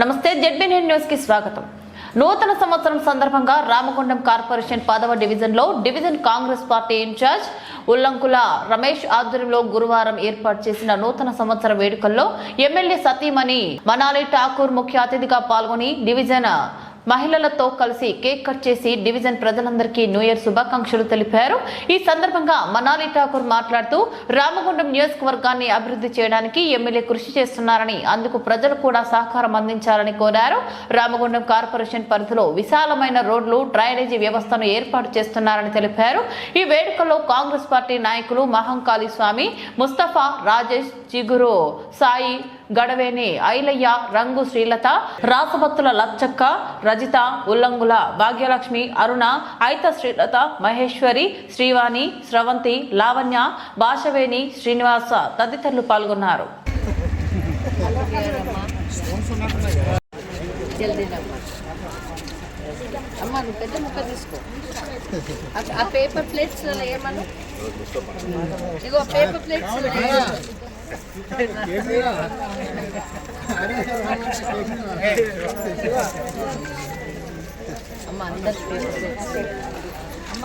నమస్తే జెడ్బీనెట్ న్యూస్కి స్వాగతం. నూతన సంవత్సరం సందర్భంగా రామగుండం కార్పొరేషన్ పదవ డివిజన్లో division Congress party incharge Ullankula Ramesh ఆధ్వర్యంలో గురువారం ఏర్పాటు చేసిన నూతన సంవత్సర వేడుకల్లో ఎమ్మెల్యే సతీమణి మనాలి ఠాకూర్ ముఖ్య అతిథిగా పాల్గొని డివిజన్ మహిళలతో కలిసి కేక్ కట్ చేసి డివిజన్ ప్రజలందరికీ న్యూ ఇయర్ శుభాకాంక్షలు తెలిపారు. ఈ సందర్భంగా మనాలి ఠాకూర్ మాట్లాడుతూ రామగుండం నియోజకవర్గాన్ని అభివృద్ధి చేయడానికి ఎమ్మెల్యే కృషి చేస్తున్నారని అందుకు ప్రజలు కూడా సహకారం అందించాలని కోరారు. రామగుండం కార్పొరేషన్ పరిధిలో విశాలమైన రోడ్లు డ్రైనేజీ వ్యవస్థను ఏర్పాటు చేస్తున్నారని తెలిపారు. ఈ వేడుకలో కాంగ్రెస్ పార్టీ నాయకులు మహంకాళి స్వామి ముస్తఫా రాజేష్ చిగురు సాయి గడవేని ఐలయ్య రంగు శ్రీలత రాసభక్తుల లచ్చక్క రజిత ఉల్లంగుల భాగ్యలక్ష్మి అరుణ ఐత శ్రీలత మహేశ్వరి శ్రీవాణి స్రవంతి లావణ్య భాషవేణి శ్రీనివాస తదితరులు పాల్గొన్నారు. అమ్మ నువ్వు పెద్ద ముక్క తీసుకో. ఆ- పేపర్ ప్లేట్స్ ఏమన్నా ఇగో పేపర్ ప్లేట్స్ అమ్మ అందరు అమ్మ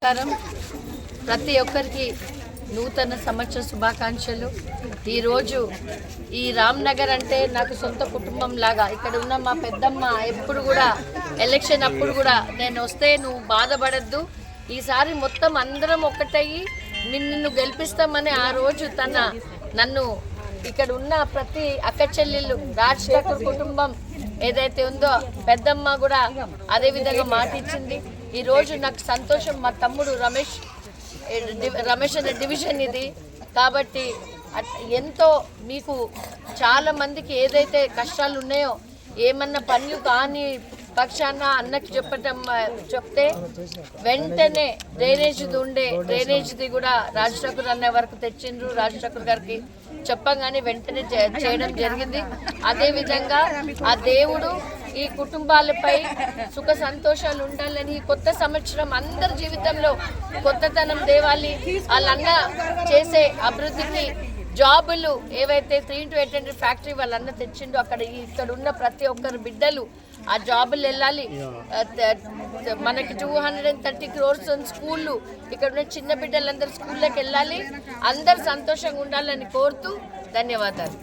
నమస్కారం. ప్రతి ఒక్కరికి నూతన సంవత్సర శుభాకాంక్షలు. ఈరోజు ఈ రామ్ నగర్ అంటే నాకు సొంత కుటుంబం లాగా. ఇక్కడ ఉన్న మా పెద్దమ్మ ఎప్పుడు కూడా ఎలక్షన్ అప్పుడు కూడా నేను వస్తే నువ్వు బాధపడద్దు. ఈసారి మొత్తం అందరం ఒక్కటయ్యి నిన్ను గెలిపిస్తామని ఆ రోజు తన నన్ను ఇక్కడ ఉన్న ప్రతి అక్క చెల్లెళ్ళు రాజ్ ఠాకూర్ కుటుంబం ఏదైతే ఉందో పెద్దమ్మ కూడా అదే విధంగా మాట ఇచ్చింది. ఈ రోజు నాకు సంతోషం. మా తమ్ముడు రమేష్ రమేష్ అనే డివిజన్ ఇది. కాబట్టి ఎంతో మీకు చాలా మందికి ఏదైతే కష్టాలు ఉన్నాయో ఏమన్నా పనులు కానీ పక్షాన అన్నకి చెప్పటం చెప్తే వెంటనే డ్రైనేజ్ది ఉండే డ్రైనేజ్ది కూడా రాజ్ ఠాకూర్ అన్న వరకు తెచ్చిండ్రు. రాజ్ ఠాకూర్ గారికి చెప్పంగానే వెంటనే చే- చేయడం జరిగింది. అదే విధంగా ఆ దేవుడు ఈ కుటుంబాలపై సుఖ సంతోషాలు ఉండాలని కొత్త సంవత్సరం అందరి జీవితంలో కొత్తతనం దేవాలి. వాళ్ళన్న చేసే అభివృద్ధికి జాబులు ఏవైతే three into eight hundred factory వాళ్ళన్న తెచ్చిండో అక్కడ ఇక్కడ ఉన్న ప్రతి ఒక్కరు బిడ్డలు ఆ జాబులు వెళ్ళాలి. మనకి two hundred and thirty crores స్కూళ్ళు ఇక్కడ ఉన్న చిన్న బిడ్డలందరూ స్కూళ్ళకి వెళ్ళాలి. అందరు సంతోషంగా ఉండాలని కోరుతూ ధన్యవాదాలు.